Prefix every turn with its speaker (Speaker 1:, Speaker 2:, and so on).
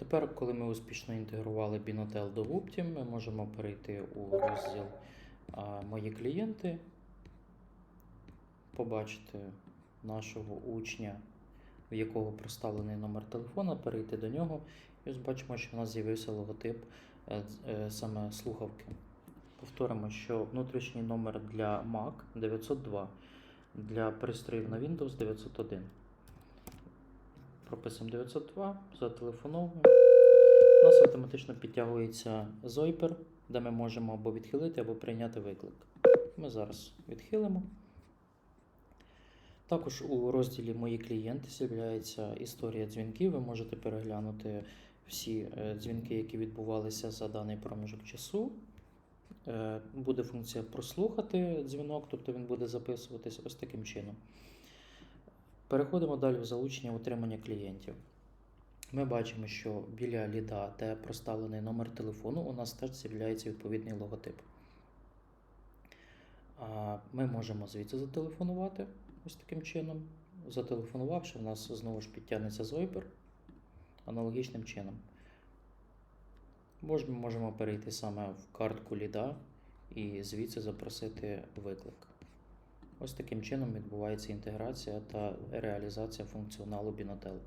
Speaker 1: Тепер, коли ми успішно інтегрували Binotel до Wuptim, ми можемо перейти у розділ Мої клієнти, побачити нашого учня, в якого проставлений номер телефона, перейти до нього. І ось бачимо, що в нас з'явився логотип е, е, саме слухавки. Повторимо, що внутрішній номер для Mac 902, для пристроїв на Windows 901. Прописуємо 902, зателефоновуємо. У нас автоматично підтягується Zойпер, де ми можемо або відхилити, або прийняти виклик. Ми зараз відхилимо. Також у розділі Мої клієнти з'являється історія дзвінків. Ви можете переглянути всі е, дзвінки, які відбувалися за даний проміжок часу. Е, Буде функція прослухати дзвінок, тобто він буде записуватись ось таким чином. Переходимо далі в залучення отримання клієнтів. Ми бачимо, що біля ліда, де проставлений номер телефону, у нас теж з'являється відповідний логотип. Ми можемо звідси зателефонувати ось таким чином. Зателефонувавши, в нас знову ж підтягнеться Зойбер аналогічним чином. Ми можемо перейти саме в картку ліда і звідси запросити виклик. Ось таким чином відбувається інтеграція та реалізація функціоналу Binotel.